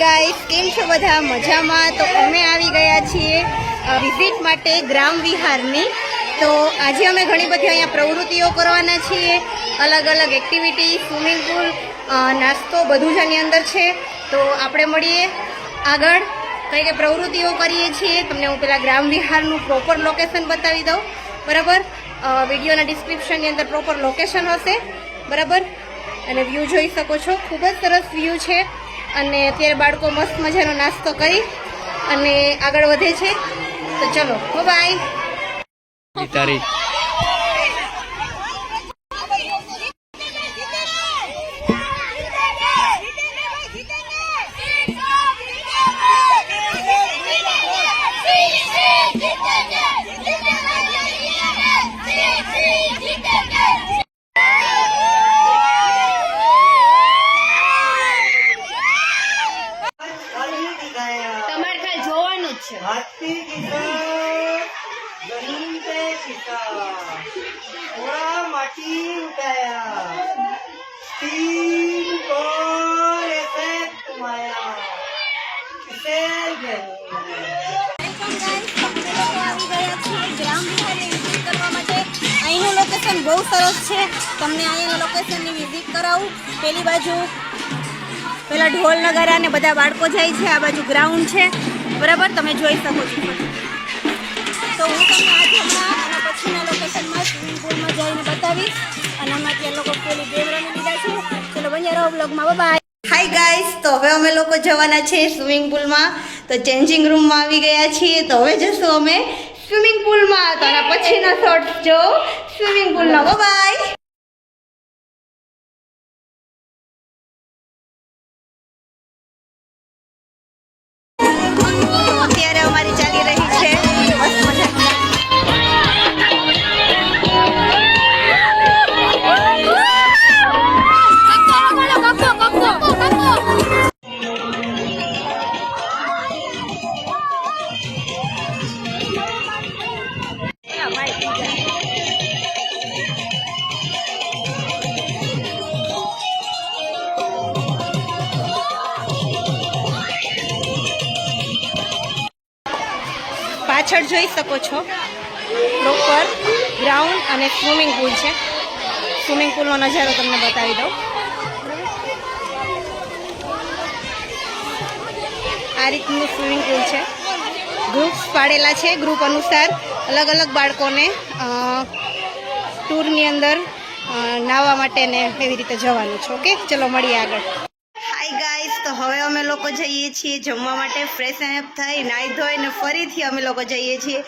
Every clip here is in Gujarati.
ગાઈસ કેમ છો બધા? મજામાં? તો અમે આવી ગયા છીએ વિઝિટ માટે ગ્રામ વિહારની. તો આજે અમે ઘણી બધી અહીંયા પ્રવૃત્તિઓ કરવાના છીએ. અલગ અલગ એક્ટિવિટી સ્વિમિંગ પુલ નાસ્તો બધું જ આની અંદર છે. તો આપણે મળીએ આગળ. કઈ કઈ પ્રવૃત્તિઓ કરીએ છીએ, તમને હું પેલા ગ્રામ વિહારનું પ્રોપર લોકેશન બતાવી દઉં. બરાબર? વિડીયોના ડિસ્ક્રિપ્શનની અંદર પ્રોપર લોકેશન હશે. બરાબર? અને વ્યૂ જોઈ શકો છો. ખૂબ જ સરસ વ્યૂ છે. અને અત્યારે બાળકો મસ્ત મજાનો નાસ્તો કરી અને આગળ વધે છે. તો ચલો બાય તારી. બહુ સરસ છે. તમને અહીંયાના લોકેશનની વિઝિટ કરાવું. પેલી બાજુ પેલા ઢોલ નગારા ને બધા બાળકો જાય છે. આ બાજુ ગ્રાઉન્ડ છે. બરાબર? તમે જોઈ શકો છો. તો હું તમને આજે હમણાં પછીના લોકેશનમાં સ્વિમિંગ પુલમાં જઈને બતાવીશ. અને અમે ત્યાં લોકો પેલી ગેમ લીધા છે. ચલો, બન્યા રહો બ્લોગમાં બાય હાય ગાઈસ તો હવે અમે લોકો જવાના છે સ્વિમિંગ પુલમાં તો ચેન્જિંગ રૂમમાં આવી ગયા છીએ. તો હવે જશું અમે સ્વિમિંગ પુલમાં તો પછીના શોર્ટ્સ જો. સ્વિમિંગ પુલનો બાય અત્યારે પાછળ જોઈ શકો છો. પ્રોપર ગ્રાઉન્ડ અને સ્વિમિંગ પુલ છે. સ્વિમિંગ પુલનો નજારો તમને બતાવી દઉં. આ રીતનું સ્વિમિંગ પુલ છે. ગ્રુપ્સ પાડેલા છે. ગ્રુપ અનુસાર અલગ અલગ બાળકોને ટૂરની અંદર નાહવા માટે ને એવી રીતે જવાનું છે. ઓકે ચલો, મળીએ આગળ હાય ગાઈસ તો હવે અમે લોકો જઈએ છીએ જમવા માટે ફ્રેશ એપ થઈ નાહી ધોઈ ને ફરીથી અમે લોકો જઈએ છીએ.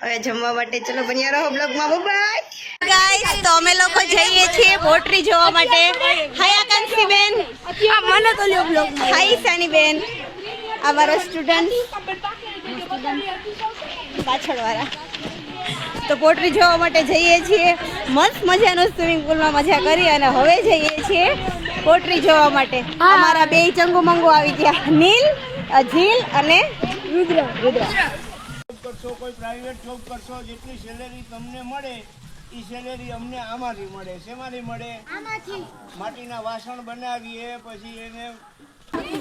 હવે જમવા માટે ચલો બન્યા રહો બ્લોગમાં બાય ગાઈસ તો અમે લોકો જઈએ છીએ પોટરી જોવા માટે. હાય આકાંક્ષી બેન. મને તો લ્યો બ્લોગ હાય સાની બેન. આ મારો સ્ટુડન્ટ પાછળ વાળા તો પોટરી જોવા માટે જઈએ છીએ. મસ્ત મજાનું સ્વિમિંગ પુલમાં મજા કરી અને હવે જઈએ છીએ. પોટ્રી જોવા માટે. અમારા બે ચંગુ મંગુ આવી ગયા. નીલ અજીલ અને રુદ્ર. રુદ્ર. કરશો કોઈ પ્રાઇવેટ જોબ કરશો જેટલી સેલેરી તમને મળે એ સેલેરી અમને આમાંથી મળે. શેમાંથી મળે? માટીના વાસણ બનાવીએ પછી એને હાય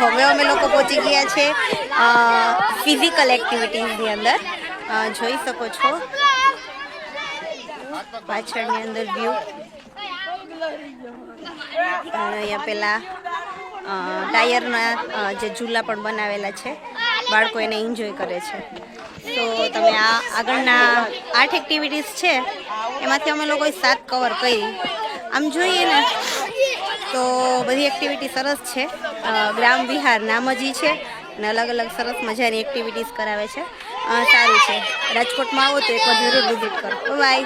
હવે અમે લોકો પહોંચી ગયા છે ફિઝિકલ એક્ટિવિટીઝની અંદર. જોઈ શકો છો. પાછળની અંદર વ્યૂ અહીંયા પેલા ટાયરના જે ઝૂલા પણ બનાવેલા છે, બાળકો એને એન્જોય કરે છે. તો તમે આ આગળના આઠ એક્ટિવિટીઝ છે, એમાંથી અમે લોકોએ સાત કવર કરી. આમ જોઈએ ને તો બધી એક્ટિવિટી સરસ છે. ગ્રામ વિહાર નામ જ છે અને અલગ અલગ સરસ મજાની એક્ટિવિટીઝ કરાવે છે. સારું છે. રાજકોટમાં આવો તો એકવાર જરૂર વિઝિટ કરો. બાય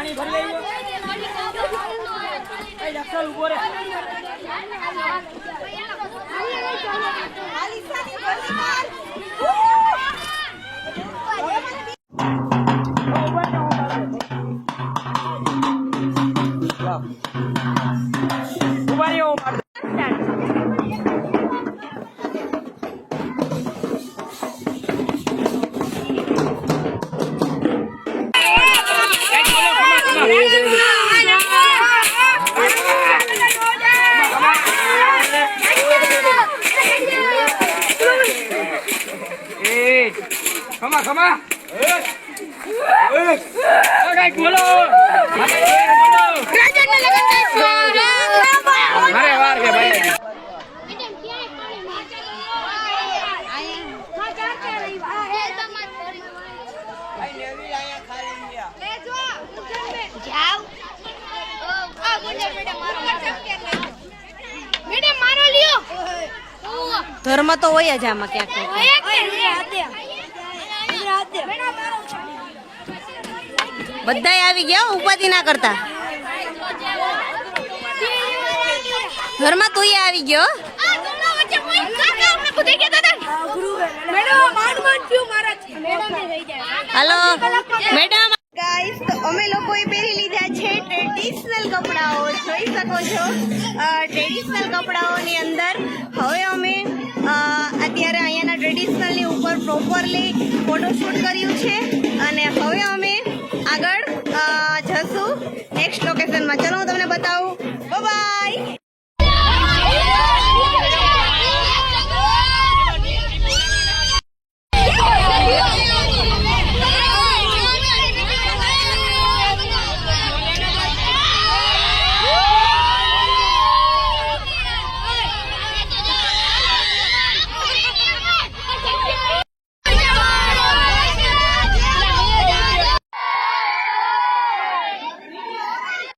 પાણી ભરી લેજો એ ડોક્ટર ઊભો રે. ખમા ખમા. બોલો. અરે વાર કે ભાઈ. મેડમ મારો લ્યો. ધર્મ તો હોય જ આમાં ક્યાંક બધાય આવી ગયા ઉપાધિ ના કરતા. ઘરમાં તું આવી ગયો? Hello, madam. ગાઈસ તો અમે લોકોએ પહેરી લીધા છે ટ્રેડિશનલ કપડાઓ, જોઈ શકો છો. ટ્રેડિશનલ કપડાઓની અંદર હવે અમે પ્રોપરલી ફોટોશૂટ કર્યું છે. અને હવે અમે આગળ જશું. નેક્સ્ટ લોકેશનમાં ચલો હું તમને બતાવું.